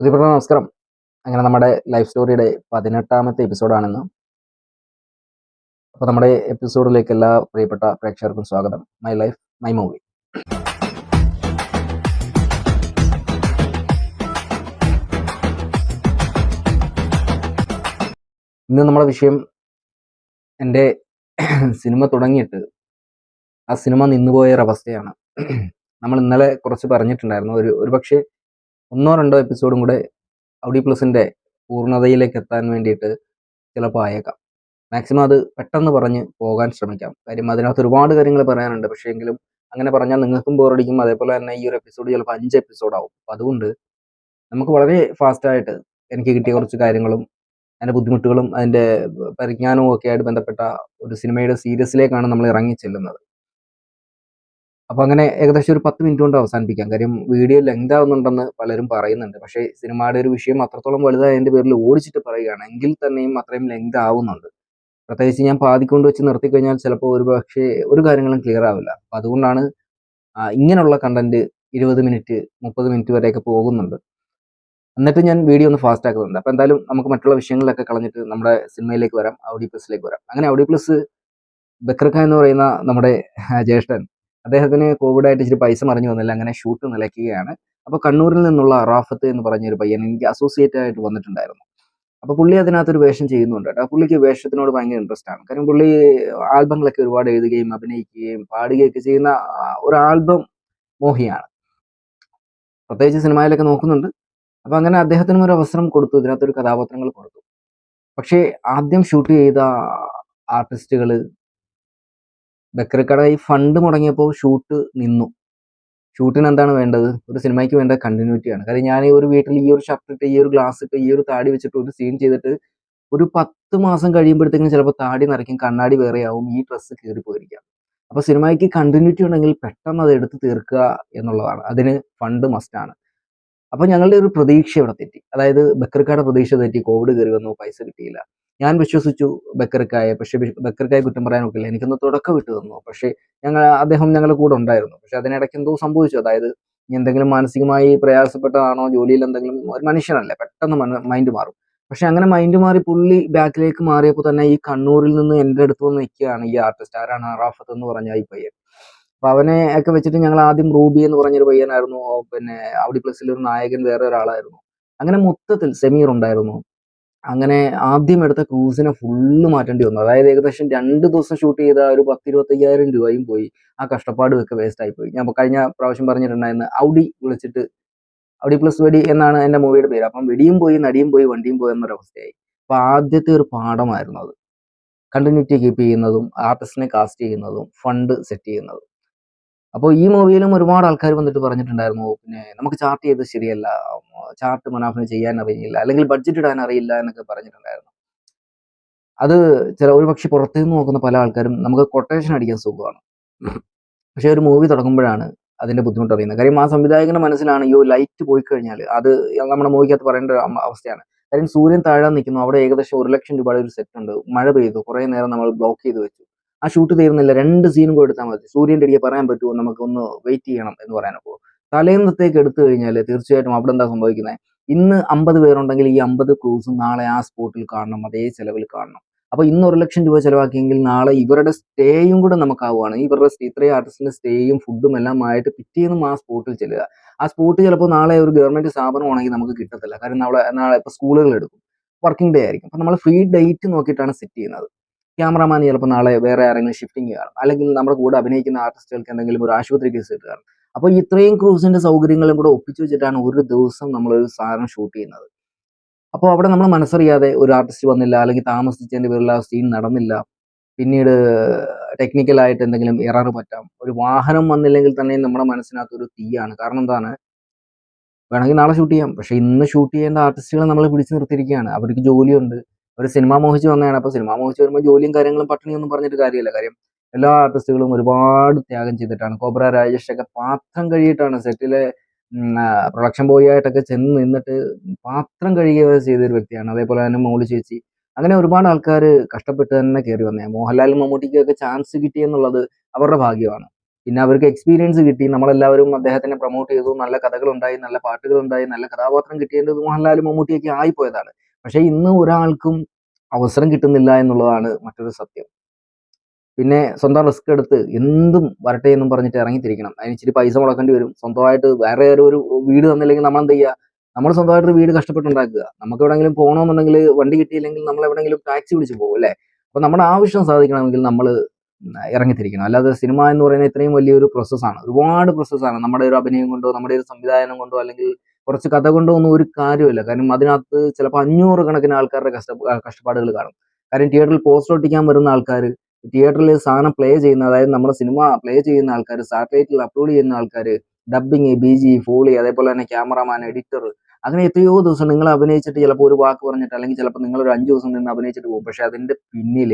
പുതിയപ്പെട്ട നമസ്കാരം. അങ്ങനെ നമ്മുടെ ലൈഫ് സ്റ്റോറിയുടെ പതിനെട്ടാമത്തെ എപ്പിസോഡാണെന്ന് അപ്പോൾ നമ്മുടെ എപ്പിസോഡിലേക്ക് എല്ലാ പ്രിയപ്പെട്ട പ്രേക്ഷകർക്കും സ്വാഗതം. മൈ ലൈഫ് മൈ മൂവി ഇന്ന് നമ്മുടെ വിഷയം എന്റെ സിനിമ തുടങ്ങിയിട്ട് ആ സിനിമ നിന്നുപോയൊരവസ്ഥയാണ്. നമ്മൾ ഇന്നലെ കുറച്ച് പറഞ്ഞിട്ടുണ്ടായിരുന്നു. ഒരു ഒരു പക്ഷേ ഒന്നോ രണ്ടോ എപ്പിസോഡും കൂടെ ഔഡി പ്ലസിന്റെ പൂർണതയിലേക്ക് എത്താൻ വേണ്ടിയിട്ട് ചിലപ്പോൾ ആയേക്കാം. മാക്സിമം അത് പെട്ടെന്ന് പറഞ്ഞ് പോകാൻ ശ്രമിക്കാം. കാര്യം അതിനകത്ത് ഒരുപാട് കാര്യങ്ങൾ പറയാനുണ്ട്. പക്ഷേ എങ്കിലും അങ്ങനെ പറഞ്ഞാൽ നിങ്ങൾക്കും ബോറടിക്കും അതേപോലെ തന്നെ ഈ ഒരു എപ്പിസോഡ് ചിലപ്പോൾ അഞ്ച് എപ്പിസോഡാവും അപ്പം അതുകൊണ്ട് നമുക്ക് വളരെ ഫാസ്റ്റായിട്ട് എനിക്ക് കിട്ടിയ കുറച്ച് കാര്യങ്ങളും അതിന്റെ ബുദ്ധിമുട്ടുകളും അതിന്റെ പരിജ്ഞാനവും ഒക്കെ ആയിട്ട് ബന്ധപ്പെട്ട ഒരു സിനിമയുടെ സീരിയസിലേക്കാണ് നമ്മൾ ഇറങ്ങി ചെല്ലുന്നത്. അപ്പൊ അങ്ങനെ ഏകദേശം ഒരു പത്ത് മിനിറ്റ് കൊണ്ട് അവസാനിപ്പിക്കാം. കാര്യം വീഡിയോ ലെങ്ത് ആവുന്നുണ്ടെന്ന് പലരും പറയുന്നുണ്ട്. പക്ഷേ സിനിമയുടെ ഒരു വിഷയം അത്രത്തോളം വലുതായതിന്റെ പേരിൽ ഓടിച്ചിട്ട് പറയുകയാണെങ്കിൽ തന്നെയും അത്രയും ലെങ്ത് ആവുന്നുണ്ട്. പ്രത്യേകിച്ച് ഞാൻ പാതിക്കൊണ്ട് വെച്ച് നിർത്തി കഴിഞ്ഞാൽ ചിലപ്പോൾ ഒരു പക്ഷേ ഒരു കാര്യങ്ങളും ക്ലിയർ ആവില്ല. അപ്പൊ അതുകൊണ്ടാണ് ഇങ്ങനെയുള്ള കണ്ടന്റ് ഇരുപത് മിനിറ്റ് മുപ്പത് മിനിറ്റ് വരെയൊക്കെ പോകുന്നുണ്ട്. എന്നിട്ട് ഞാൻ വീഡിയോ ഒന്ന് ഫാസ്റ്റ് ആക്കുന്നുണ്ട്. അപ്പൊ എന്തായാലും നമുക്ക് മറ്റുള്ള വിഷയങ്ങളിലൊക്കെ കളഞ്ഞിട്ട് നമ്മുടെ സിനിമയിലേക്ക് വരാം ഔഡി പ്ലസിലേക്ക് വരാം. അങ്ങനെ ഔഡി പ്ലസ് ബക്രക്ക എന്ന് പറയുന്ന നമ്മുടെ ജ്യേഷ്ഠൻ അദ്ദേഹത്തിന് കോവിഡ് ആയിട്ട് ഇച്ചിരി പൈസ മറിഞ്ഞു വന്നില്ല അങ്ങനെ ഷൂട്ട് നിലയ്ക്കുകയാണ്. അപ്പോൾ കണ്ണൂരിൽ നിന്നുള്ള റാഫത്ത് എന്ന് പറഞ്ഞ ഒരു പയ്യൻ എനിക്ക് അസോസിയേറ്റ് ആയിട്ട് വന്നിട്ടുണ്ടായിരുന്നു. അപ്പോൾ പുള്ളി അതിനകത്തൊരു വേഷം ചെയ്യുന്നുണ്ട് കേട്ടോ. പുള്ളിക്ക് വേഷത്തിനോട് ഭയങ്കര ഇൻട്രസ്റ്റ് ആണ്. കാരണം പുള്ളി ആൽബങ്ങളൊക്കെ ഒരുപാട് എഴുതുകയും അഭിനയിക്കുകയും പാടുകയൊക്കെ ചെയ്യുന്ന ഒരു ആൽബം മോഹിയാണ്. പ്രത്യേകിച്ച് സിനിമയിലൊക്കെ നോക്കുന്നുണ്ട്. അപ്പൊ അങ്ങനെ അദ്ദേഹത്തിനും ഒരു അവസരം കൊടുത്തു. ഇതിനകത്തൊരു കഥാപാത്രങ്ങൾ കൊടുത്തു. പക്ഷേ ആദ്യം ഷൂട്ട് ചെയ്ത ആർട്ടിസ്റ്റുകൾ ബക്കറിക്കട ഈ ഫണ്ട് മുടങ്ങിയപ്പോൾ ഷൂട്ട് നിന്നു. ഷൂട്ടിന് എന്താണ് വേണ്ടത്? ഒരു സിനിമയ്ക്ക് വേണ്ട കണ്ടിന്യൂറ്റി ആണ്. കാര്യം ഞാൻ ഈ ഒരു വീട്ടിൽ ഈ ഒരു ഷർട്ട് ഇട്ട് ഈ ഒരു ഗ്ലാസ് ഇട്ട് ഈ ഒരു താടി വെച്ചിട്ട് ഒരു സീൻ ചെയ്തിട്ട് ഒരു പത്ത് മാസം കഴിയുമ്പോഴത്തേക്കും ചിലപ്പോൾ താടി നിറയ്ക്കും കണ്ണാടി വേറെയാവും ഈ ഡ്രസ്സ് കീറിപ്പോയിരിക്കാം. അപ്പോൾ സിനിമയ്ക്ക് കണ്ടിന്യൂറ്റി ഉണ്ടെങ്കിൽ പെട്ടെന്ന് അത് എടുത്ത് തീർക്കുക എന്നുള്ളതാണ്. അതിന് ഫണ്ട് മസ്റ്റാണ് അപ്പോൾ ഞങ്ങളുടെ ഒരു പ്രതീക്ഷ ഇവിടെ തെറ്റി. അതായത് ബക്കർക്കായുടെ പ്രതീക്ഷ തെറ്റി. കോവിഡ് കയറി വന്നു പൈസ കിട്ടിയില്ല. ഞാൻ വിശ്വസിച്ചു ബക്കർക്കായെ പക്ഷെ ബക്കർക്കായെ കുറ്റം പറയാൻ ഒക്കില്ല. എനിക്കൊന്ന് തുടക്കം വിട്ടു തന്നു. പക്ഷേ ഞങ്ങൾ അദ്ദേഹം ഞങ്ങളുടെ കൂടെ ഉണ്ടായിരുന്നു. പക്ഷെ അതിനിടയ്ക്ക് എന്തോ സംഭവിച്ചു. അതായത് എന്തെങ്കിലും മാനസികമായി പ്രയാസപ്പെട്ടതാണോ ജോലിയിൽ എന്തെങ്കിലും ഒരു മനുഷ്യനല്ലേ പെട്ടെന്ന് മൈൻഡ് മാറും. പക്ഷെ അങ്ങനെ മൈൻഡ് മാറി പുള്ളി ബാക്കിലേക്ക് മാറിയപ്പോൾ തന്നെ ഈ കണ്ണൂരിൽ നിന്ന് എന്റെ അടുത്ത് വന്ന് നിൽക്കുകയാണ് ഈ ആർട്ടിസ്റ്റ് ആരാണ്? റാഫത്ത് എന്ന് പറഞ്ഞ ഈ പയ്യൻ. അപ്പൊ അവനെ ഒക്കെ വെച്ചിട്ട് ഞങ്ങൾ ആദ്യം റൂബി എന്ന് പറഞ്ഞൊരു പയ്യനായിരുന്നു. പിന്നെ ഔഡി പ്ലസിൽ ഒരു നായകൻ വേറെ ഒരാളായിരുന്നു. അങ്ങനെ മൊത്തത്തിൽ സെമീർ ഉണ്ടായിരുന്നു. അങ്ങനെ ആദ്യം എടുത്ത ക്രൂസിനെ ഫുള്ള് മാറ്റേണ്ടി വന്നു. അതായത് ഏകദേശം രണ്ട് ദിവസം ഷൂട്ട് ചെയ്ത ഒരു പത്ത് ഇരുപത്തയ്യായിരം രൂപയും പോയി. ആ കഷ്ടപ്പാട് ഒക്കെ വേസ്റ്റ് ആയി പോയി. ഞാൻ കഴിഞ്ഞ പ്രാവശ്യം പറഞ്ഞിട്ടുണ്ടായിരുന്നു ഔഡി വിളിച്ചിട്ട് ഔഡി പ്ലസ് വെടി എന്നാണ് എന്റെ മൂവിയുടെ പേര്. അപ്പം വെടിയും പോയി നടിയും പോയി വണ്ടിയും പോയി എന്നൊരവസ്ഥയായി അപ്പൊ ആദ്യത്തെ ഒരു പാഠമായിരുന്നു അത്. കണ്ടിന്യൂറ്റി കീപ്പ് ചെയ്യുന്നതും ആർട്ടിസ്റ്റിനെ കാസ്റ്റ് ചെയ്യുന്നതും ഫണ്ട് സെറ്റ് ചെയ്യുന്നതും. അപ്പോൾ ഈ മൂവിയിലും ഒരുപാട് ആൾക്കാർ വന്നിട്ട് പറഞ്ഞിട്ടുണ്ടായിരുന്നു പിന്നെ നമുക്ക് ചാർട്ട് ചെയ്ത് ശരിയല്ല ചാർട്ട് മനാഫിന് ചെയ്യാൻ അറിയില്ല അല്ലെങ്കിൽ ബഡ്ജറ്റ് ഇടാൻ അറിയില്ല എന്നൊക്കെ പറഞ്ഞിട്ടുണ്ടായിരുന്നു. അത് ചില ഒരു പക്ഷെ പുറത്തു നിന്ന് നോക്കുന്ന പല ആൾക്കാരും നമുക്ക് കൊട്ടേഷൻ അടിക്കാൻ സുഖമാണ്. പക്ഷേ ഒരു മൂവി തുടങ്ങുമ്പോഴാണ് അതിന്റെ ബുദ്ധിമുട്ട് അറിയുന്നത്. കാര്യം ആ സംവിധായകന്റെ മനസ്സിലാണ് ഈ ലൈറ്റ് പോയി കഴിഞ്ഞാൽ അത് നമ്മുടെ മൂവിക്കകത്ത് പറയേണ്ട അവസ്ഥയാണ്. കാര്യം സൂര്യൻ താഴാൻ നിൽക്കുന്നു അവിടെ ഏകദേശം ഒരു ലക്ഷം രൂപയുടെ ഒരു സെറ്റ് ഉണ്ട് മഴ പെയ്തു കുറേ നേരം നമ്മൾ ബ്ലോക്ക് ചെയ്ത് വെച്ചു. ആ ഷൂട്ട് തീർന്നില്ല. രണ്ട് സീനും കൂടെ എടുത്താൽ മതി. സൂര്യന്റെ അടിയെ പറയാൻ പറ്റുമോ? നമുക്ക് ഒന്ന് വെയിറ്റ് ചെയ്യണം എന്ന് പറയാനൊക്കെ തലേന്നത്തേക്ക് എടുത്തു കഴിഞ്ഞാൽ തീർച്ചയായിട്ടും അവിടെ എന്താ സംഭവിക്കുന്നത് ഇന്ന് അമ്പത് പേരുണ്ടെങ്കിൽ ഈ അമ്പത് ക്രൂസും നാളെ ആ സ്പോട്ടിൽ കാണണം അതേ ചെലവിൽ കാണണം. അപ്പൊ ഇന്ന് ഒരു ലക്ഷം രൂപ ചിലവാക്കിയെങ്കിൽ നാളെ ഇവരുടെ സ്റ്റേയും കൂടെ നമുക്കാവുകയാണ്. ഇവരുടെ ഇത്രയും ആർട്ടിസ്റ്റിന്റെ സ്റ്റേയും ഫുഡും എല്ലാം ആയിട്ട് പിറ്റേന്ന് ആ സ്പോട്ടിൽ ചെല്ലുക. ആ സ്പോട്ട് ചിലപ്പോൾ നാളെ ഒരു ഗവൺമെന്റ് സ്ഥാപനമാണെങ്കിൽ നമുക്ക് കിട്ടത്തില്ല. കാരണം നാളെ നാളെ ഇപ്പൊ സ്കൂളുകൾ എടുക്കും. വർക്കിംഗ് ഡേ ആയിരിക്കും. അപ്പൊ നമ്മൾ ഫ്രീ ഡേറ്റ് നോക്കിയിട്ടാണ് സെറ്റ് ചെയ്യുന്നത്. ക്യാമറമാൻ ചിലപ്പോൾ നാളെ വേറെ ആരെങ്കിലും ഷിഫ്റ്റിംഗ് കാണും അല്ലെങ്കിൽ നമ്മുടെ കൂടെ അഭിനയിക്കുന്ന ആർട്ടിസ്റ്റുകൾക്ക് എന്തെങ്കിലും ഒരു ആശുപത്രി കേസ് കിട്ടുകയാണ് അപ്പോൾ ഇത്രയും ക്രൂസിന്റെ സൗകര്യങ്ങളും കൂടെ ഒപ്പിച്ചു വെച്ചിട്ടാണ് ഒരു ദിവസം നമ്മൾ ഒരു സാധനം ഷൂട്ട് ചെയ്യുന്നത്. അപ്പോൾ അവിടെ നമ്മൾ മനസ്സറിയാതെ ഒരു ആർട്ടിസ്റ്റ് വന്നില്ല അല്ലെങ്കിൽ താമസിച്ചതിന്റെ പേരിൽ ആ സീൻ നടന്നില്ല. പിന്നീട് ടെക്നിക്കലായിട്ട് എന്തെങ്കിലും എറർ പറ്റാം. ഒരു വാഹനം വന്നില്ലെങ്കിൽ തന്നെ നമ്മുടെ മനസ്സിനകത്ത് ഒരു തീയാണ്. കാരണം എന്താണ്? വേണമെങ്കിൽ നാളെ ഷൂട്ട് ചെയ്യാം. പക്ഷേ ഇന്ന് ഷൂട്ട് ചെയ്യേണ്ട ആർട്ടിസ്റ്റുകളെ നമ്മൾ പിടിച്ചു നിർത്തിയിരിക്കുകയാണ്. അവർക്ക് ജോലിയുണ്ട്. ഒരു സിനിമ മോഹിച്ച് വന്നതാണ്. അപ്പോൾ സിനിമ മോഹിച്ച് വരുമ്പോൾ ജോലിയും കാര്യങ്ങളും പട്ടിണിയൊന്നും പറഞ്ഞിട്ട് കാര്യമില്ല. കാര്യം എല്ലാ ആർട്ടിസ്റ്റുകളും ഒരുപാട് ത്യാഗം ചെയ്തിട്ടാണ്. കോബ്ര രാജേഷ് ഒക്കെ പാത്രം കഴിയിട്ടാണ് സെറ്റിലെ പ്രൊഡക്ഷൻ ബോയ് ആയിട്ടൊക്കെ ചെന്ന് നിന്നിട്ട് പാത്രം കഴിയുക ചെയ്തൊരു വ്യക്തിയാണ്. അതേപോലെ തന്നെ മോളി ചേച്ചി. അങ്ങനെ ഒരുപാട് ആൾക്കാർ കഷ്ടപ്പെട്ട് തന്നെ കയറി വന്നേ. മോഹൻലാലും മമ്മൂട്ടിക്കൊക്കെ ചാൻസ് കിട്ടി എന്നുള്ളത് അവരുടെ ഭാഗ്യമാണ്. പിന്നെ അവർക്ക് എക്സ്പീരിയൻസ് കിട്ടി. നമ്മളെല്ലാവരും അദ്ദേഹത്തിനെ പ്രൊമോട്ട് ചെയ്തു. നല്ല കഥകളുണ്ടായി നല്ല പാട്ടുകളുണ്ടായി നല്ല കഥാപാത്രം കിട്ടിയത് മോഹൻലാലും മമ്മൂട്ടിയൊക്കെ ആയിപ്പോയതാണ്. പക്ഷേ ഇന്ന് ഒരാൾക്കും അവസരം കിട്ടുന്നില്ല എന്നുള്ളതാണ് മറ്റൊരു സത്യം. പിന്നെ സ്വന്തം റിസ്ക് എടുത്ത് എന്തും വരട്ടെ എന്നും പറഞ്ഞിട്ട് ഇറങ്ങിത്തിരിക്കണം. അതിന് ഇച്ചിരി പൈസ മുടക്കേണ്ടി വരും. സ്വന്തമായിട്ട് വേറെ ഒരു വീട് തന്നില്ലെങ്കിൽ നമ്മൾ എന്ത് ചെയ്യുക നമ്മൾ സ്വന്തമായിട്ട് വീട് കഷ്ടപ്പെട്ടുണ്ടാക്കുക. നമുക്ക് എവിടെയെങ്കിലും പോകണമെന്നുണ്ടെങ്കിൽ വണ്ടി കിട്ടിയില്ലെങ്കിൽ നമ്മൾ എവിടെയെങ്കിലും ടാക്സി വിളിച്ച് പോകും അല്ലേ? അപ്പോൾ നമ്മുടെ ആവശ്യം സാധിക്കണമെങ്കിൽ നമ്മൾ ഇറങ്ങിത്തിരിക്കണം. അല്ലാതെ സിനിമ എന്ന് പറയുന്നത് ഇത്രയും വലിയൊരു പ്രോസസ്സാണ് ഒരുപാട് പ്രോസസ്സാണ് നമ്മുടെ ഒരു അഭിനയം കൊണ്ടോ നമ്മുടെ ഒരു സംവിധാനം കൊണ്ടോ അല്ലെങ്കിൽ കുറച്ച് കഥ കൊണ്ടൊന്നും ഒരു കാര്യമില്ല കാരണം അതിനകത്ത് ചിലപ്പോൾ അഞ്ഞൂറ് കണക്കിന് ആൾക്കാരുടെ കഷ്ട കഷ്ടപ്പാടുകൾ കാണും. കാര്യം തിയേറ്ററിൽ പോസ്റ്റർ ഒട്ടിക്കാൻ വരുന്ന ആൾക്കാർ തിയേറ്ററിൽ സാധനം പ്ലേ ചെയ്യുന്ന അതായത് നമ്മുടെ സിനിമ പ്ലേ ചെയ്യുന്ന ആൾക്കാർ സാറ്റലൈറ്റിൽ അപ്ലോഡ് ചെയ്യുന്ന ആൾക്കാർ ഡബിങ് ബി ജി ഫോളി അതേപോലെ തന്നെ ക്യാമറമാൻ എഡിറ്റർ അങ്ങനെ എത്രയോ ദിവസം നിങ്ങൾ അഭിനയിച്ചിട്ട് ചിലപ്പോൾ ഒരു വാക്ക് പറഞ്ഞിട്ട് അല്ലെങ്കിൽ ചിലപ്പോൾ നിങ്ങൾ ഒരു അഞ്ച് ദിവസം നിന്ന് അഭിനയിച്ചിട്ട് പോകും. പക്ഷെ അതിന്റെ പിന്നിൽ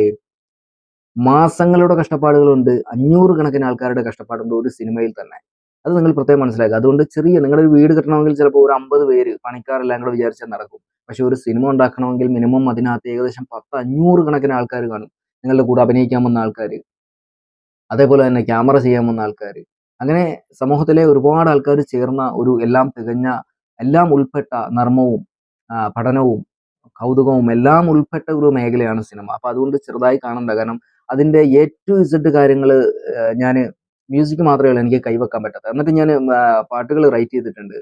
മാസങ്ങളുടെ കഷ്ടപ്പാടുകളുണ്ട്. അഞ്ഞൂറ് കണക്കിന് ആൾക്കാരുടെ കഷ്ടപ്പാടുണ്ട് ഒരു സിനിമയിൽ തന്നെ. അത് നിങ്ങൾ പ്രത്യേകം മനസ്സിലാക്കുക. അതുകൊണ്ട് ചെറിയ നിങ്ങളൊരു വീട് കെട്ടണമെങ്കിൽ ചിലപ്പോൾ ഒരു അമ്പത് പേര് പണിക്കാരെല്ലാം കൂടെ വിചാരിച്ചാൽ നടക്കും. പക്ഷെ ഒരു സിനിമ ഉണ്ടാക്കണമെങ്കിൽ മിനിമം അതിനകത്ത് ഏകദേശം പത്ത് അഞ്ഞൂറ് കണക്കിന് ആൾക്കാർ കാണും. നിങ്ങളുടെ കൂടെ അഭിനയിക്കാൻ വന്ന ആൾക്കാർ അതേപോലെ തന്നെ ക്യാമറ ചെയ്യാൻ വന്ന ആൾക്കാർ അങ്ങനെ സമൂഹത്തിലെ ഒരുപാട് ആൾക്കാർ ചേർന്ന ഒരു എല്ലാം തികഞ്ഞ എല്ലാം ഉൾപ്പെട്ട നർമ്മവും പഠനവും കൗതുകവും എല്ലാം ഉൾപ്പെട്ട ഒരു മേഖലയാണ് സിനിമ. അപ്പൊ അതുകൊണ്ട് ചെറുതായി കാണണ്ട. കാരണം അതിന്റെ എ ടു ഇസഡ് കാര്യങ്ങൾ ഞാൻ മ്യൂസിക് മാത്രമേ എനിക്ക് കൈവെക്കാൻ പറ്റാത്ത എന്നിട്ട് ഞാൻ പാട്ടുകൾ റൈറ്റ് ചെയ്തിട്ടുണ്ട്.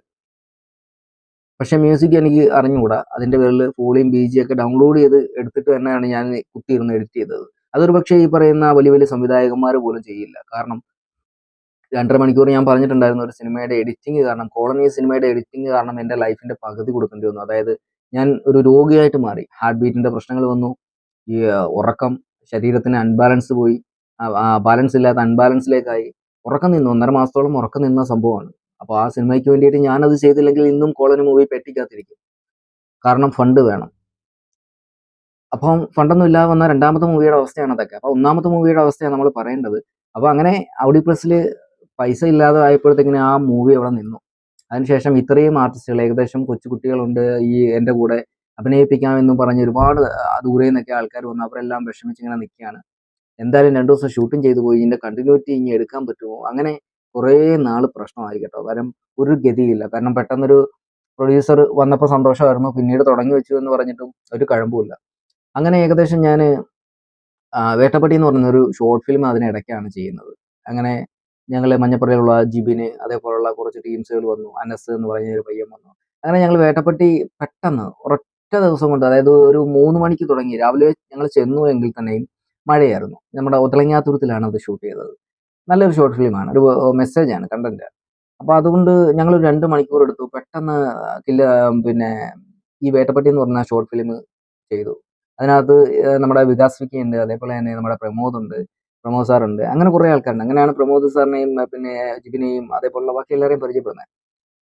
പക്ഷെ മ്യൂസിക് എനിക്ക് അറിഞ്ഞുകൂടാ. അതിന്റെ പേരിൽ ഫോളിയും ബി ജി ഒക്കെ ഡൗൺലോഡ് ചെയ്ത് എടുത്തിട്ട് തന്നെയാണ് ഞാൻ കുത്തിയിരുന്ന് എഡിറ്റ് ചെയ്തത്. അതൊരു പക്ഷേ ഈ പറയുന്ന വലിയ വലിയ സംവിധായകന്മാർ പോലും ചെയ്യില്ല. കാരണം രണ്ടര മണിക്കൂർ ഞാൻ പറഞ്ഞിട്ടുണ്ടായിരുന്നു ഒരു സിനിമയുടെ എഡിറ്റിംഗ് കാരണം കോളനി സിനിമയുടെ എഡിറ്റിംഗ് കാരണം എന്റെ ലൈഫിന്റെ പകുതി കൊടുക്കേണ്ടി വന്നു. അതായത് ഞാൻ ഒരു രോഗിയായിട്ട് മാറി. ഹാർട്ട് ബീറ്റിന്റെ പ്രശ്നങ്ങൾ വന്നു. ഈ ഉറക്കം ശരീരത്തിന് അൺബാലൻസ് പോയി. ബാലൻസ് ഇല്ലാത്ത അൺബാലൻസിലേക്കായി ഉറക്കം നിന്നു. ഒന്നര മാസത്തോളം ഉറക്കം നിന്ന സംഭവമാണ്. അപ്പോൾ ആ സിനിമയ്ക്ക് വേണ്ടിയിട്ട് ഞാനത് ചെയ്തില്ലെങ്കിൽ ഇന്നും കോളനി മൂവി പെട്ടിക്കാത്തിരിക്കും കാരണം ഫണ്ട് വേണം. അപ്പം ഫണ്ടൊന്നും ഇല്ലാതെ വന്ന രണ്ടാമത്തെ മൂവിയുടെ അവസ്ഥയാണ് അതൊക്കെ. അപ്പോൾ ഒന്നാമത്തെ മൂവിയുടെ അവസ്ഥയാണ് നമ്മൾ പറയേണ്ടത്. അപ്പോൾ അങ്ങനെ ഔഡി പ്ലസിൽ പൈസ ഇല്ലാതെ ആയപ്പോഴത്തേക്കിന് ആ മൂവി അവിടെ നിന്നു. അതിനുശേഷം ഇത്രയും ആർട്ടിസ്റ്റുകൾ ഏകദേശം കൊച്ചുകുട്ടികളുണ്ട് ഈ എന്റെ കൂടെ അഭിനയിപ്പിക്കാമെന്നും പറഞ്ഞ് ഒരുപാട് ദൂരെ നിന്നൊക്കെ ആൾക്കാർ വന്നു. അവരെല്ലാം വിഷമിച്ചിങ്ങനെ നിൽക്കുകയാണ്. എന്തായാലും രണ്ടു ദിവസം ഷൂട്ടിംഗ് ചെയ്തു പോയി ഇതിന്റെ കണ്ടിന്യൂറ്റി ഇനി എടുക്കാൻ പറ്റുമോ? അങ്ങനെ കുറേ നാൾ പ്രശ്നമായി കേട്ടോ. കാരണം ഒരു ഗതിയില്ല. കാരണം പെട്ടെന്നൊരു പ്രൊഡ്യൂസർ വന്നപ്പോൾ സന്തോഷമായിരുന്നു. പിന്നീട് തുടങ്ങി വെച്ചു എന്ന് പറഞ്ഞിട്ടും ഒരു കഴമ്പുമില്ല. അങ്ങനെ ഏകദേശം ഞാൻ വേട്ടപ്പട്ടി എന്ന് പറയുന്ന ഒരു ഷോർട്ട് ഫിലിം അതിനിടയ്ക്കാണ് ചെയ്യുന്നത്. അങ്ങനെ ഞങ്ങൾ മഞ്ഞപ്പുറയിലുള്ള ജിബിന് അതേപോലുള്ള കുറച്ച് ടീംസുകൾ വന്നു. അനസ് എന്ന് പറയുന്ന ഒരു പയ്യൻ വന്നു. അങ്ങനെ ഞങ്ങൾ വേട്ടപ്പെട്ടി പെട്ടെന്ന് ഒരൊറ്റ ദിവസം കൊണ്ട് അതായത് ഒരു മൂന്ന് മണിക്ക് തുടങ്ങി. രാവിലെ ഞങ്ങൾ ചെന്നു എങ്കിൽ തന്നെയും മഴയായിരുന്നു. നമ്മുടെ ഒതളങ്ങാത്തുരത്തിലാണ് അത് ഷൂട്ട് ചെയ്തത്. നല്ലൊരു ഷോർട്ട് ഫിലിമാണ് ഒരു മെസ്സേജാണ് കണ്ടന്റ് അപ്പോൾ അതുകൊണ്ട് ഞങ്ങൾ രണ്ട് മണിക്കൂർ എടുത്തു. പെട്ടെന്ന് കില്ല പിന്നെ ഈ വേട്ടപ്പട്ടി എന്ന് പറഞ്ഞ ഷോർട്ട് ഫിലിം ചെയ്തു. അതിനകത്ത് നമ്മുടെ വികാസ് വിക്കി ഉണ്ട്. അതേപോലെ തന്നെ നമ്മുടെ പ്രമോദ് ഉണ്ട്. പ്രമോദ് സാർ ഉണ്ട്. അങ്ങനെ കുറേ ആൾക്കാരുണ്ട്. അങ്ങനെയാണ് പ്രമോദ് സാറിനെയും പിന്നെ ജിബിനെയും അതേപോലുള്ള ബാക്കി എല്ലാവരെയും പരിചയപ്പെടുന്നത്.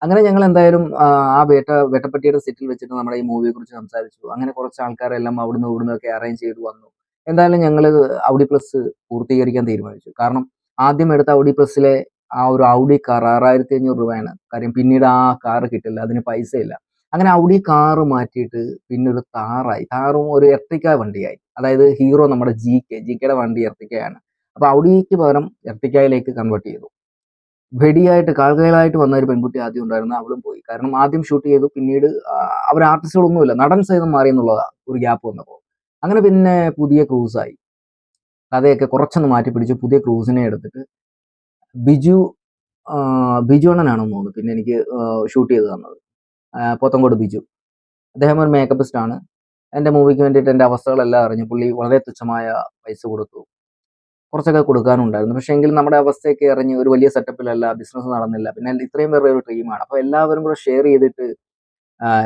അങ്ങനെ ഞങ്ങൾ എന്തായാലും ആ വേട്ട വേട്ടപ്പട്ടിയുടെ സെറ്റിൽ വെച്ചിട്ട് നമ്മുടെ ഈ മൂവിയെ കുറിച്ച് സംസാരിച്ചു. അങ്ങനെ കുറച്ച് ആൾക്കാരെല്ലാം അവിടുന്ന് ഇവിടുന്ന് ഒക്കെ അറേഞ്ച് ചെയ്ത് വന്നു. എന്തായാലും ഞങ്ങൾ ഔഡി പ്ലസ് പൂർത്തീകരിക്കാൻ തീരുമാനിച്ചു. കാരണം ആദ്യം എടുത്ത ഔഡി പ്ലസ്സിലെ ആ ഒരു ഔഡി കാർ ആറായിരത്തി അഞ്ഞൂറ് രൂപയാണ്. കാര്യം പിന്നീട് ആ കാർ കിട്ടില്ല അതിന് പൈസ ഇല്ല അങ്ങനെ ഔഡി കാർ മാറ്റിയിട്ട് പിന്നെ ഒരു താറായി. താറും ഒരു എർട്ടിക്ക വണ്ടിയായി. അതായത് ഹീറോ നമ്മുടെ ജി കെ ജി കെയുടെ വണ്ടി എർട്ടിക്കയാണ് അപ്പൊ ഔഡിക്ക് പകരം എർട്ടിക്കയിലേക്ക് കൺവേർട്ട് ചെയ്തു. വെടിയായിട്ട് കാൽകൈലായിട്ട് വന്ന ഒരു പെൺകുട്ടി ആദ്യം ഉണ്ടായിരുന്നു. അവളും പോയി. കാരണം ആദ്യം ഷൂട്ട് ചെയ്തു. പിന്നീട് അവർ ആർട്ടിസ്റ്റുകളൊന്നുമില്ല നടൻ സഹിതം മാറി എന്നുള്ളതാണ് ഒരു ഗ്യാപ്പ് വന്നപ്പോൾ. അങ്ങനെ പിന്നെ പുതിയ ക്രൂസായി കഥയൊക്കെ കുറച്ചൊന്ന് മാറ്റി പിടിച്ചു പുതിയ ക്രൂസിനെ എടുത്തിട്ട് ബിജു ബിജു അണ്ണനാണെന്ന് തോന്നുന്നു. പിന്നെ എനിക്ക് ഷൂട്ട് ചെയ്ത് തന്നത്. പോത്തങ്കോട് ബിജു. അദ്ദേഹം ഒരു മേക്കപ്പിസ്റ്റാണ് എന്റെ മൂവിക്ക് വേണ്ടിയിട്ട് എന്റെ അവസ്ഥകളെല്ലാം അറിഞ്ഞു പുള്ളി വളരെ തുച്ഛമായ പൈസ കൊടുത്തു. കുറച്ചൊക്കെ കൊടുക്കാനുണ്ടായിരുന്നു. പക്ഷേ എങ്കിലും നമ്മുടെ അവസ്ഥയൊക്കെ അറിഞ്ഞ് ഒരു വലിയ സെറ്റപ്പിലല്ല ബിസിനസ് നടന്നില്ല. പിന്നെ ഇത്രയും പേരുടെ ഒരു ഡ്രീമാണ് അപ്പോൾ എല്ലാവരും കൂടെ ഷെയർ ചെയ്തിട്ട്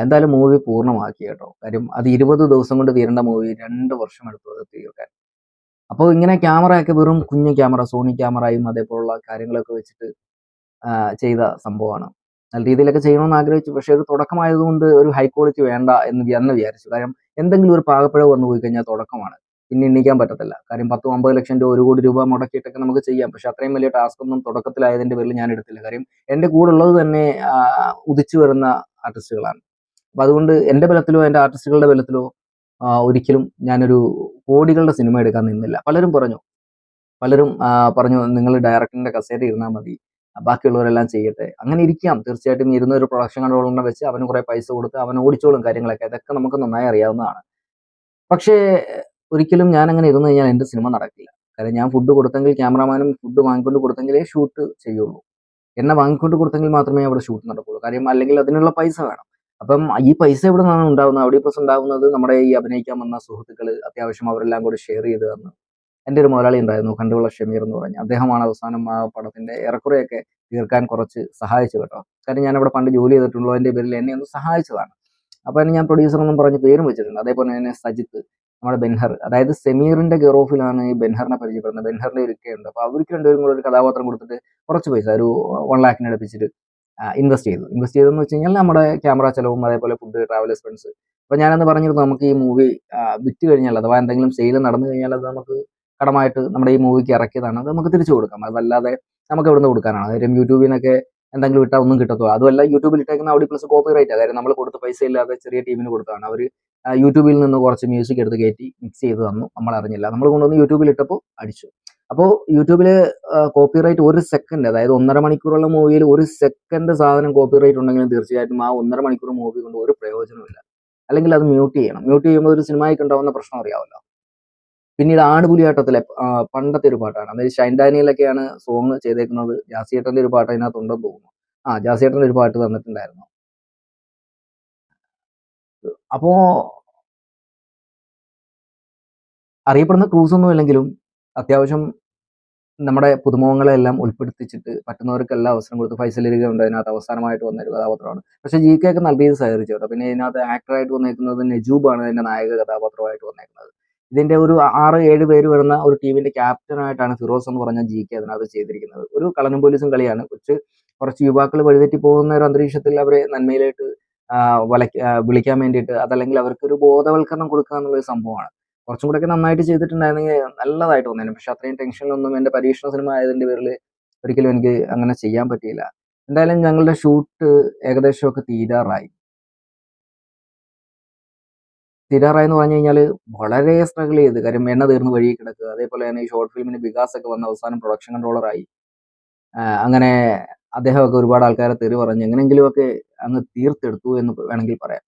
എന്തായാലും മൂവി പൂർണമാക്കി കേട്ടോ. കാര്യം അത് ഇരുപത് ദിവസം കൊണ്ട് തീരേണ്ട മൂവി രണ്ട് വർഷം എടുത്തു അത് തീർക്കാൻ. അപ്പോൾ ഇങ്ങനെ ക്യാമറയൊക്കെ വെറും കുഞ്ഞു ക്യാമറ സോണി ക്യാമറയും അതേപോലുള്ള കാര്യങ്ങളൊക്കെ വെച്ചിട്ട് ചെയ്ത സംഭവമാണ്. നല്ല രീതിയിലൊക്കെ ചെയ്യണമെന്ന് ആഗ്രഹിച്ചു. പക്ഷേ ഒരു തുടക്കമായതുകൊണ്ട് ഒരു ഹൈ ക്വാളിറ്റി വേണ്ട എന്ന് അന്ന് വിചാരിച്ചു. കാര്യം എന്തെങ്കിലും ഒരു പാകപ്പിഴവ് വന്നു പോയി കഴിഞ്ഞാൽ തുടക്കമാണ്. പിന്നെ എണ്ണിക്കാൻ പറ്റത്തില്ല. കാര്യം പത്തും അമ്പത് ലക്ഷം രൂപ ഒരു കോടി രൂപ മുടക്കിയിട്ടൊക്കെ നമുക്ക് ചെയ്യാം. പക്ഷെ അത്രയും വലിയ ടാസ്ക് ഒന്നും തുടക്കത്തിലായതിന്റെ പേരിൽ ഞാൻ എടുത്തില്ല. കാര്യം എന്റെ കൂടെ ഉള്ളത് തന്നെ ഉദിച്ചു വരുന്ന ആർട്ടിസ്റ്റുകളാണ് അപ്പൊ അതുകൊണ്ട് എന്റെ ബലത്തിലോ എന്റെ ആർട്ടിസ്റ്റുകളുടെ ബലത്തിലോ ഒരിക്കലും ഞാനൊരു കോടികളുടെ സിനിമ എടുക്കാൻ നിന്നില്ല. പലരും പറഞ്ഞു. പലരും പറഞ്ഞു നിങ്ങൾ ഡയറക്ടറിന്റെ കസേര ഇരുന്നാൽ മതി. ബാക്കിയുള്ളവരെല്ലാം ചെയ്യട്ടെ. അങ്ങനെ ഇരിക്കാം. തീർച്ചയായിട്ടും ഇരുന്ന ഒരു പ്രൊഡക്ഷൻ കൺട്രോളറിനെ വെച്ച് അവന് കുറേ പൈസ കൊടുത്ത് അവൻ ഓടിച്ചോളും കാര്യങ്ങളൊക്കെ. അതൊക്കെ നമുക്ക് നന്നായി അറിയാവുന്നതാണ്. പക്ഷേ ഒരിക്കലും ഞാൻ അങ്ങനെ ഇരുന്ന് കഴിഞ്ഞാൽ എന്റെ സിനിമ നടക്കില്ല. കാരണം ഞാൻ ഫുഡ് കൊടുത്തെങ്കിൽ ക്യാമറാമാനും ഫുഡ് വാങ്ങിക്കൊണ്ട് കൊടുത്തെങ്കിലേ ഷൂട്ട് ചെയ്യുള്ളൂ. എന്നെ വാങ്ങിക്കൊണ്ട് കൊടുത്തെങ്കിൽ മാത്രമേ അവിടെ ഷൂട്ട് നടക്കുള്ളൂ. കാര്യം അല്ലെങ്കിൽ അതിനുള്ള പൈസ വേണം. അപ്പം ഈ പൈസ എവിടെ നിന്നാണ് ഉണ്ടാവുന്നത്? അവിടെ പ്ലസ് ഉണ്ടാവുന്നത് നമ്മുടെ ഈ അഭിനയിക്കാൻ വന്ന സുഹൃത്തുക്കൾ അത്യാവശ്യം അവരെല്ലാം കൂടി ഷെയർ ചെയ്ത് തന്നു. എന്റെ ഒരു മുതലാളി ഉണ്ടായിരുന്നു കണ്ടുള്ള ഷമീർ എന്ന് പറഞ്ഞു. അദ്ദേഹമാണ് അവസാനം ആ പടത്തിന്റെ ഏറെക്കുറെയൊക്കെ തീർക്കാൻ കുറച്ച് സഹായിച്ചു കേട്ടോ. കാരണം ഞാൻ അവിടെ പണ്ട് ജോലി ചെയ്തിട്ടുള്ളൂ എന്റെ പേരിൽ എന്നെ ഒന്ന് സഹായിച്ചതാണ്. അപ്പൊ അതിന് ഞാൻ പ്രൊഡ്യൂസർ എന്നും പറഞ്ഞ് പേരും വെച്ചിട്ടുണ്ട്. അതേപോലെ തന്നെ സജിത്ത് നമ്മുടെ ബെൻഹർ. അതായത് സെമീറിന്റെ ഗെയർ ഓഫിലാണ് ഈ ബെൻഹറിനെ പരിചയപ്പെടുന്നത്. ബെൻഹറിന്റെ ഒരു ഉണ്ട് അപ്പൊ അവർക്ക് രണ്ടുപേരും കൂടെ ഒരു കഥാപാത്രം കൊടുത്തിട്ട് കുറച്ച് പൈസ ഒരു വൺ ലാഖിന് അടുപ്പിച്ചിട്ട് ഇൻവെസ്റ്റ് ചെയ്തു. ഇൻവെസ്റ്റ് ചെയ്തെന്ന് വെച്ച് കഴിഞ്ഞാൽ നമ്മുടെ ക്യാമറ ചെലവും അതേപോലെ ഫുഡ് ട്രാവൽ എക്സ്പെൻസ് അപ്പൊ ഞാനന്ന് പറഞ്ഞിരുന്നു നമുക്ക് ഈ മൂവി വിറ്റ് കഴിഞ്ഞാൽ അഥവാ എന്തെങ്കിലും സെയിൽ നടന്നു കഴിഞ്ഞാൽ അത് നമുക്ക് കടമായിട്ട് നമ്മുടെ ഈ മൂവിക്ക് ഇറക്കിയതാണ്. അത് നമുക്ക് തിരിച്ചു കൊടുക്കാം. അതല്ലാതെ നമുക്ക് എവിടെ നിന്ന് കൊടുക്കാനാണ്. കാര്യം യൂട്യൂബിൽ നിന്നൊക്കെ എന്തെങ്കിലും ഇട്ടാൽ ഒന്നും കിട്ടത്തോ അതുമല്ല യൂട്യൂബിൽ ഇട്ടേക്കുന്ന അവിടെ പ്ലസ് കോപ്പി റൈറ്റ് അതായത് നമ്മൾ കൊടുത്ത പൈസ ഇല്ലാതെ ചെറിയ ടീമിന് കൊടുത്തതാണ്. അവർ യൂട്യൂബിൽ നിന്ന് കുറച്ച് മ്യൂസിക് എടുത്ത് കയറ്റി മിക്സ് ചെയ്ത് തന്നു. നമ്മൾ അറിഞ്ഞില്ല. നമ്മൾ കൊണ്ടുവന്ന് യൂട്യൂബിൽ ഇട്ടപ്പോൾ അടിച്ചു. അപ്പോൾ യൂട്യൂബിൽ കോപ്പിറൈറ്റ് ഒരു സെക്കൻഡ് അതായത് ഒന്നര മണിക്കൂറുള്ള മൂവിയിൽ ഒരു സെക്കൻഡ് സാധനം കോപ്പിറൈറ്റ് ഉണ്ടെങ്കിലും തീർച്ചയായിട്ടും ആ ഒന്നര മണിക്കൂർ മൂവി കൊണ്ട് ഒരു പ്രയോജനമില്ല അല്ലെങ്കിൽ അത് മ്യൂട്ട് ചെയ്യണം. മ്യൂട്ട് ചെയ്യുമ്പോൾ ഒരു സിനിമയ്ക്ക് ഉണ്ടാവുന്ന പ്രശ്നം അറിയാമല്ലോ. പിന്നീട് ആടുപുലിയാട്ടത്തിലെ പണ്ടത്തെ ഒരു പാട്ടാണ്. അതായത് ഷൈൻ ഡാനിയിലൊക്കെയാണ് സോങ് ചെയ്തേക്കുന്നത്. ജാസിയേട്ടന്റെ ഒരു പാട്ട് അതിനകത്ത് ഉണ്ടെന്ന് തോന്നുന്നു. ആ ജാസിയേട്ടന്റെ ഒരു പാട്ട് തന്നിട്ടുണ്ടായിരുന്നു. അപ്പോ അറിയപ്പെടുന്ന ക്രൂസ് ഒന്നും ഇല്ലെങ്കിലും അത്യാവശ്യം നമ്മുടെ പുതുമുഖങ്ങളെല്ലാം ഉൾപ്പെടുത്തിച്ചിട്ട് പറ്റുന്നവർക്കെല്ലാം അവസരം കൊടുത്ത് ഫൈസലിക ഉണ്ട്. അതിനകത്ത് അവസാനമായിട്ട് വന്ന ഒരു കഥാപാത്രമാണ്. പക്ഷേ ജി കെ ഒക്കെ രീതിയിൽ സഹകരിച്ചു കേട്ടോ. പിന്നെ ഇതിനകത്ത് ആക്ടറായിട്ട് വന്നേക്കുന്നത് നജൂബാണ് അതിന്റെ നായക കഥാപാത്രമായിട്ട് വന്നേക്കുന്നത് ഇതിന്റെ ഒരു ആറ് ഏഴ് പേര് വരുന്ന ഒരു ടീമിന്റെ ക്യാപ്റ്റനായിട്ടാണ് ഫിറോസ് എന്ന് പറഞ്ഞ ജി കെ അതിനകത്ത് ചെയ്തിരിക്കുന്നത്. ഒരു കളനും പോലീസും കളിയാണ്. കുറച്ച് കുറച്ച് യുവാക്കൾ വഴിതെറ്റി പോകുന്ന ഒരു അന്തരീക്ഷത്തിൽ അവരെ നന്മയിലേക്ക് വിളിക്കാൻ വേണ്ടിയിട്ട് അതല്ലെങ്കിൽ അവർക്കൊരു ബോധവൽക്കരണം കൊടുക്കുക എന്നുള്ളൊരു സംഭവമാണ്. കുറച്ചും കൂടെ ഒക്കെ നന്നായിട്ട് ചെയ്തിട്ടുണ്ടായിരുന്നെങ്കിൽ നല്ലതായിട്ട് തോന്നിയിരുന്നു പക്ഷെ അത്രയും ടെൻഷനിലൊന്നും എന്റെ പരീക്ഷണ സിനിമ ആയതിന്റെ പേരിൽ ഒരിക്കലും എനിക്ക് അങ്ങനെ ചെയ്യാൻ പറ്റിയില്ല. എന്തായാലും ഞങ്ങളുടെ ഷൂട്ട് ഏകദേശമൊക്കെ തീരാറായി. തീരാറായി എന്ന് പറഞ്ഞു കഴിഞ്ഞാൽ വളരെ സ്ട്രഗിൾ ചെയ്ത്. കാര്യം എണ്ണ തീർന്ന് വഴി കിടക്കുക. അതേപോലെ തന്നെ ഈ ഷോർട്ട് ഫിലിമിന് വികാസ് ഒക്കെ വന്ന അവസാനം പ്രൊഡക്ഷൻ കൺട്രോളറായി. അങ്ങനെ അദ്ദേഹമൊക്കെ ഒരുപാട് ആൾക്കാരെ തെറി പറഞ്ഞ്. എങ്ങനെയെങ്കിലുമൊക്കെ അങ്ങ് തീർത്തെടുത്തു എന്ന് വേണമെങ്കിൽ പറയാം.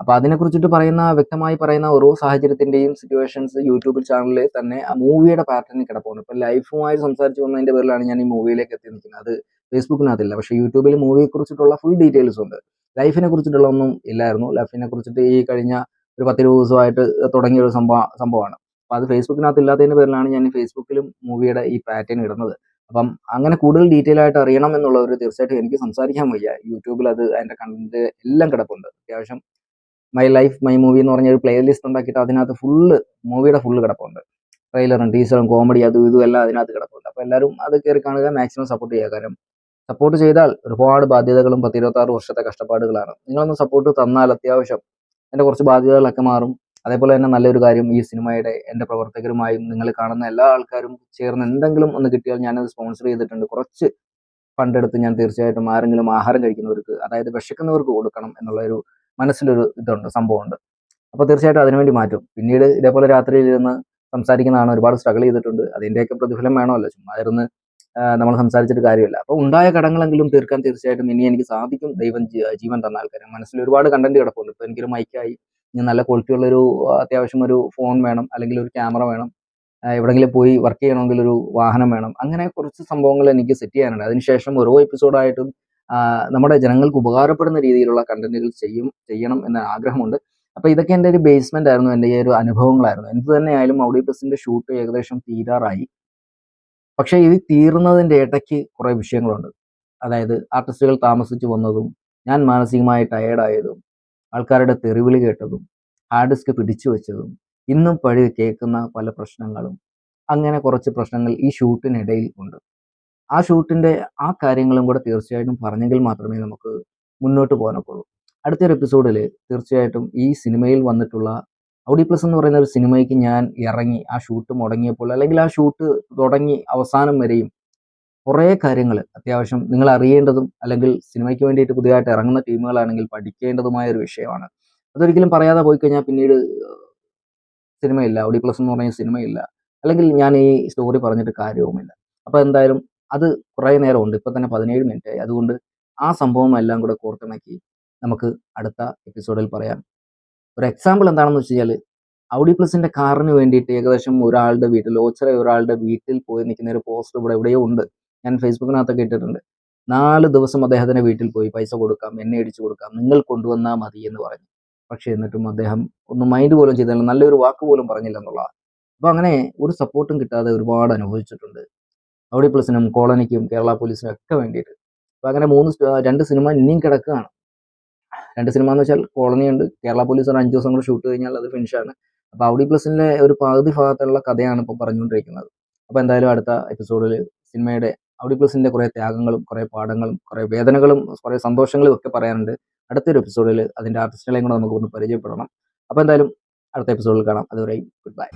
അപ്പൊ അതിനെക്കുറിച്ചിട്ട് പറയുന്ന വ്യക്തമായി പറയുന്ന ഓരോ സാഹചര്യത്തിന്റെയും സിറ്റുവേഷൻസ് യൂട്യൂബിൽ ചാനലിൽ തന്നെ ആ മൂവിയുടെ പാറ്റേണിൽ കിടപ്പുണ്ട്. ഇപ്പൊ ലൈഫുമായി സംസാരിച്ചു വന്നതിന്റെ പേരിലാണ് ഞാൻ ഈ മൂവിയിലേക്ക് എത്തി നിൽക്കുന്നത്. അത് ഫേസ്ബുക്കിനകത്തില്ല പക്ഷെ യൂട്യൂബിൽ മൂവിയെ കുറിച്ചിട്ടുള്ള ഫുൾ ഡീറ്റെയിൽസ് ഉണ്ട്. ലൈഫിനെ കുറിച്ചിട്ടുള്ള ഒന്നും ഇല്ലായിരുന്നു. ലൈഫിനെ കുറിച്ചിട്ട് ഈ കഴിഞ്ഞ ഒരു പത്തിരുപത് ദിവസമായിട്ട് തുടങ്ങിയ ഒരു സംഭവ സംഭവമാണ്. അപ്പൊ അത് ഫേസ്ബുക്കിനകത്ത് ഇല്ലാത്തതിന്റെ പേരിലാണ് ഞാൻ ഫേസ്ബുക്കിലും മൂവിയുടെ ഈ പാറ്റേൺ ഇടുന്നത്. അപ്പം അങ്ങനെ കൂടുതൽ ഡീറ്റെയിൽ ആയിട്ട് അറിയണം എന്നുള്ളവർ തീർച്ചയായിട്ടും എനിക്ക് സംസാരിക്കാൻ വയ്യ. യൂട്യൂബിൽ അത് അതിന്റെ കണ്ടന്റ് എല്ലാം കിടപ്പുണ്ട്. അത്യാവശ്യം മൈ ലൈഫ് മൈ മൂവി എന്ന് പറഞ്ഞ ഒരു പ്ലേലിസ്റ്റ് ഉണ്ടാക്കിയിട്ട് അതിനകത്ത് ഫുള്ള് മൂവിയുടെ ഫുള്ള് കിടപ്പുണ്ട്. ട്രെയിലറും ടീസറും കോമഡി അതും ഇതും എല്ലാം അതിനകത്ത് കിടപ്പുണ്ട്. അപ്പോൾ എല്ലാവരും അത് കയറി കാണുക മാക്സിമം സപ്പോർട്ട് ചെയ്യുക. കാരണം സപ്പോർട്ട് ചെയ്താൽ ഒരുപാട് ബാധ്യതകളും പത്തിരുപത്തി ഇരുപത്താറ് വർഷത്തെ കഷ്ടപ്പാടുകളാണ്. നിങ്ങളൊന്ന് സപ്പോർട്ട് തന്നാൽ അത്യാവശ്യം എന്റെ കുറച്ച് ബാധ്യതകളൊക്കെ മാറും. അതേപോലെ തന്നെ നല്ലൊരു കാര്യം ഈ സിനിമയുടെ എന്റെ പ്രവർത്തകരുമായും നിങ്ങൾ കാണുന്ന എല്ലാ ആൾക്കാരും ചേർന്ന് എന്തെങ്കിലും ഒന്ന് കിട്ടിയാൽ ഞാനത് സ്പോൺസർ ചെയ്തിട്ടുണ്ട്. കുറച്ച് ഫണ്ടെടുത്ത് ഞാൻ തീർച്ചയായിട്ടും ആരെങ്കിലും ആഹാരം കഴിക്കുന്നവർക്ക് അതായത് വിശക്കുന്നവർക്ക് കൊടുക്കണം എന്നുള്ള ഒരു മനസ്സിലൊരു ഇതുണ്ട് സംഭവമുണ്ട്. അപ്പോൾ തീർച്ചയായിട്ടും അതിനുവേണ്ടി മാറ്റും. പിന്നീട് ഇതേപോലെ രാത്രിയിൽ ഇരുന്ന് സംസാരിക്കുന്നതാണ് ഒരുപാട് സ്ട്രഗിൾ ചെയ്തിട്ടുണ്ട്. അതിന്റെയൊക്കെ പ്രതിഫലം വേണമല്ലോ. ചുമ്മാ ഇരുന്ന് നമ്മൾ സംസാരിച്ചിട്ട് കാര്യമില്ല. അപ്പോൾ ഉണ്ടായ കടങ്ങളെങ്കിലും തീർക്കാൻ തീർച്ചയായിട്ടും ഇനി എനിക്ക് സാധിക്കും. ദൈവം ജീവൻ തന്ന ആൾക്കാരെ മനസ്സിൽ ഒരുപാട് കണ്ടന്റ് കിടപ്പുണ്ട്. ഇപ്പോൾ എനിക്കൊരു മൈക്കായി ഇനി നല്ല ക്വാളിറ്റി ഉള്ള ഒരു അത്യാവശ്യം ഒരു ഫോൺ വേണം. അല്ലെങ്കിൽ ഒരു ക്യാമറ വേണം. എവിടെങ്കിലും പോയി വർക്ക് ചെയ്യണമെങ്കിൽ ഒരു വാഹനം വേണം. അങ്ങനെ കുറച്ച് സംഭവങ്ങൾ എനിക്ക് സെറ്റ് ചെയ്യാനുണ്ട്. അതിനുശേഷം ഓരോ എപ്പിസോഡായിട്ടും നമ്മുടെ ജനങ്ങൾക്ക് ഉപകാരപ്പെടുന്ന രീതിയിലുള്ള കണ്ടന്റുകൾ ചെയ്യും ചെയ്യണം എന്ന ആഗ്രഹമുണ്ട്. അപ്പോൾ ഇതൊക്കെ എന്റെ ഒരു ബേസ്മെന്റ് ആയിരുന്നു എന്റെ ഈ ഒരു അനുഭവങ്ങളായിരുന്നു. എന്ത് തന്നെയായാലും ഔഡി പ്ലസിന്റെ ഷൂട്ട് ഏകദേശം തീരാറായി. പക്ഷേ ഇത് തീർന്നതിന്റെ ഇടയ്ക്ക് കുറേ വിഷയങ്ങളുണ്ട്. അതായത് ആർട്ടിസ്റ്റുകൾ താമസിച്ചു വന്നതും ഞാൻ മാനസികമായി ടയേർഡായതും ആൾക്കാരുടെ തെറിവിളി കേട്ടതും ഹാർഡ് ഡിസ്ക് പിടിച്ചു വെച്ചതും ഇന്നും പഴി കേൾക്കുന്ന പല പ്രശ്നങ്ങളും അങ്ങനെ കുറച്ച് പ്രശ്നങ്ങൾ ഈ ഷൂട്ടിനിടയിൽ ഉണ്ട്. ആ ഷൂട്ടിന്റെ ആ കാര്യങ്ങളും കൂടെ തീർച്ചയായിട്ടും പറഞ്ഞെങ്കിൽ മാത്രമേ നമുക്ക് മുന്നോട്ട് പോകാനൊക്കുള്ളൂ. അടുത്തൊരു എപ്പിസോഡിൽ തീർച്ചയായിട്ടും ഈ സിനിമയിൽ വന്നിട്ടുള്ള ഔഡി പ്ലസ് എന്ന് പറയുന്ന ഒരു സിനിമയ്ക്ക് ഞാൻ ഇറങ്ങി ആ ഷൂട്ട് മുടങ്ങിയപ്പോൾ അല്ലെങ്കിൽ ആ ഷൂട്ട് തുടങ്ങി അവസാനം വരെയും കുറേ കാര്യങ്ങൾ അത്യാവശ്യം നിങ്ങൾ അറിയേണ്ടതും അല്ലെങ്കിൽ സിനിമയ്ക്ക് വേണ്ടിയിട്ട് പുതിയതായിട്ട് ഇറങ്ങുന്ന ടീമുകളാണെങ്കിൽ പഠിക്കേണ്ടതുമായ ഒരു വിഷയമാണ്. അതൊരിക്കലും പറയാതെ പോയി കഴിഞ്ഞാൽ പിന്നീട് സിനിമയില്ല. ഔഡി പ്ലസ് എന്ന് പറഞ്ഞ സിനിമയില്ല. അല്ലെങ്കിൽ ഞാൻ ഈ സ്റ്റോറി പറഞ്ഞിട്ട് കാര്യവുമില്ല. അപ്പോൾ എന്തായാലും അത് കുറേ നേരം ഉണ്ട്. ഇപ്പം തന്നെ പതിനേഴ് മിനിറ്റ് ആയി. അതുകൊണ്ട് ആ സംഭവം എല്ലാം കൂടെ കോർത്തിണക്കി നമുക്ക് അടുത്ത എപ്പിസോഡിൽ പറയാം. ഒരു എക്സാമ്പിൾ എന്താണെന്ന് വെച്ച് കഴിഞ്ഞാൽ ഔഡി പ്ലസിന്റെ കാറിന് വേണ്ടിയിട്ട് ഏകദേശം ഒരാളുടെ വീട്ടിൽ ഓച്ചറ ഒരാളുടെ വീട്ടിൽ പോയി നിൽക്കുന്ന ഒരു പോസ്റ്റർ ഇവിടെ എവിടെയോ ഉണ്ട്. ഞാൻ ഫേസ്ബുക്കിനകത്തൊക്കെ ഇട്ടിട്ടുണ്ട്. നാല് ദിവസം അദ്ദേഹത്തിന്റെ വീട്ടിൽ പോയി പൈസ കൊടുക്കാം എന്നെ അടിച്ചു കൊടുക്കാം നിങ്ങൾ കൊണ്ടുവന്നാൽ മതി എന്ന് പറഞ്ഞു. പക്ഷേ എന്നിട്ടും അദ്ദേഹം ഒന്നും മൈൻഡ് പോലും ചെയ്തില്ല. നല്ലൊരു വാക്ക് പോലും പറഞ്ഞില്ല എന്നുള്ളതാണ്. അപ്പോൾ അങ്ങനെ ഒരു സപ്പോർട്ടും കിട്ടാതെ ഒരുപാട് അനുഭവിച്ചിട്ടുണ്ട്. ഔഡി പ്ലസിനും കോളനിക്കും കേരള പോലീസിനും ഒക്കെ വേണ്ടിയിട്ട്. അപ്പോൾ അങ്ങനെ മൂന്ന് രണ്ട് സിനിമ ഇനിയും കിടക്കുകയാണ്. രണ്ട് സിനിമ എന്ന് വെച്ചാൽ കോളനി ഉണ്ട് കേരള പോലീസ് ഒരു അഞ്ച് ദിവസം കൂടെ ഷൂട്ട് കഴിഞ്ഞാൽ അത് ഫിനിഷാണ് അപ്പോൾ ഔഡി പ്ലസിന്റെ ഒരു പകുതി ഭാഗത്തുള്ള കഥയാണ് ഇപ്പോൾ പറഞ്ഞുകൊണ്ടിരിക്കുന്നത്. അപ്പോൾ എന്തായാലും അടുത്ത എപ്പിസോഡിൽ സിനിമയുടെ ഔഡി പ്ലസിന്റെ കുറേ ത്യാഗങ്ങളും കുറേ പാഠങ്ങളും കുറേ വേദനകളും കുറേ സന്തോഷങ്ങളും ഒക്കെ പറയാനുണ്ട്. അടുത്തൊരു എപ്പിസോഡിൽ അതിന്റെ ആർട്ടിസ്റ്റുകളെയും കൂടെ നമുക്ക് ഒന്ന് പരിചയപ്പെടണം. അപ്പോൾ എന്തായാലും അടുത്ത എപ്പിസോഡിൽ കാണാം. അതുവരെയും ഗുഡ് ബൈ